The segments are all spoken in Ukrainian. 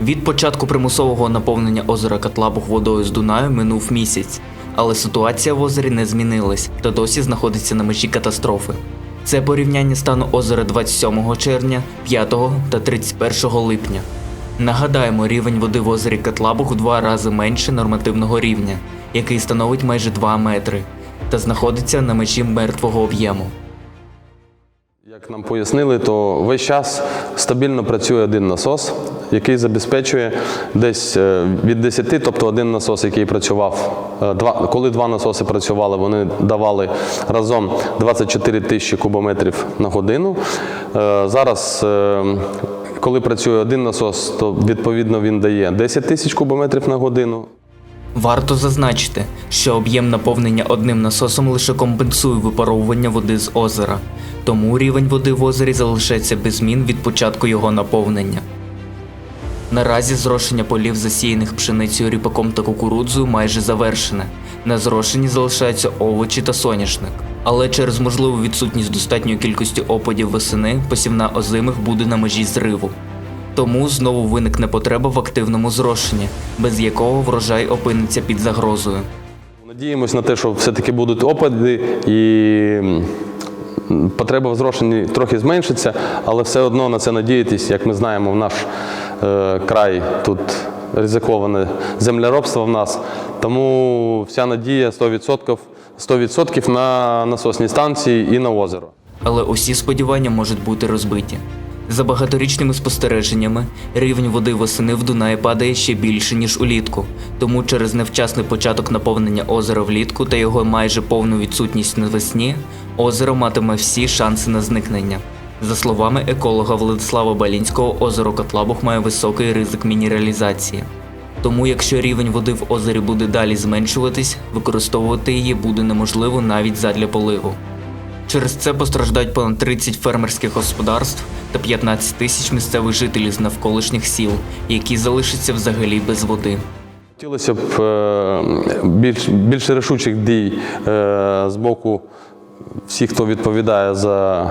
Від початку примусового наповнення озера Катлабух водою з Дунаю минув місяць, але ситуація в озері не змінилась та досі знаходиться на межі катастрофи. Це порівняння стану озера 27 червня, 5 та 31 липня. Нагадаємо, рівень води в озері Катлабух в два рази менше нормативного рівня, який становить майже 2 метри, та знаходиться на межі мертвого об'єму. Як нам пояснили, то весь час стабільно працює один насос, який забезпечує десь е, від 10, тобто один насос, який працював, е, два, коли два насоси працювали, вони давали разом 24 тисячі кубометрів на годину. Е, Зараз, коли працює один насос, то відповідно він дає 10 тисяч кубометрів на годину. Варто зазначити, що об'єм наповнення одним насосом лише компенсує випаровування води з озера, тому рівень води в озері залишається без змін від початку його наповнення. Наразі зрошення полів, засіяних пшеницею, ріпаком та кукурудзою, майже завершене. На зрошенні залишаються овочі та соняшник. Але через можливу відсутність достатньої кількості опадів восени посівна озимих буде на межі зриву. Тому знову виникне потреба в активному зрошенні, без якого врожай опиниться під загрозою. Надіємось на те, що все-таки будуть опади і потреба в зрошенні трохи зменшиться, але все одно на це надіятись, як ми знаємо, в наш край тут ризиковане землеробство в нас. Тому вся надія 100%, 100% на насосні станції і на озеро. Але усі сподівання можуть бути розбиті. За багаторічними спостереженнями, рівень води восени в Дунаї падає ще більше, ніж улітку. Тому через невчасний початок наповнення озера влітку та його майже повну відсутність навесні, озеро матиме всі шанси на зникнення. За словами еколога Владислава Балінського, озеро Котлабух має високий ризик мінералізації. Тому, якщо рівень води в озері буде далі зменшуватись, використовувати її буде неможливо навіть задля поливу. Через це постраждають понад 30 фермерських господарств та 15 тисяч місцевих жителів з навколишніх сіл, які залишаться взагалі без води. Хотілося б е, більш, більш рішучих дій е, з боку всіх, хто відповідає за,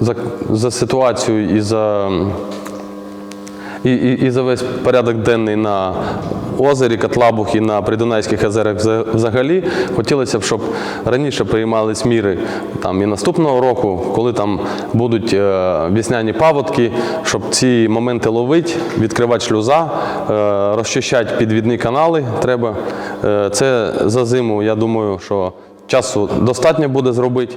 за, за ситуацію і за, і, і, і за весь порядок денний на озері Котлабух і на Придунайських озерах взагалі. Хотілося б, щоб раніше приймались міри там, і наступного року, коли там будуть е, весняні паводки, щоб ці моменти ловити, відкривати шлюза, е, розчищати підвідні канали треба. Е, це за зиму, я думаю, що часу достатньо буде зробити.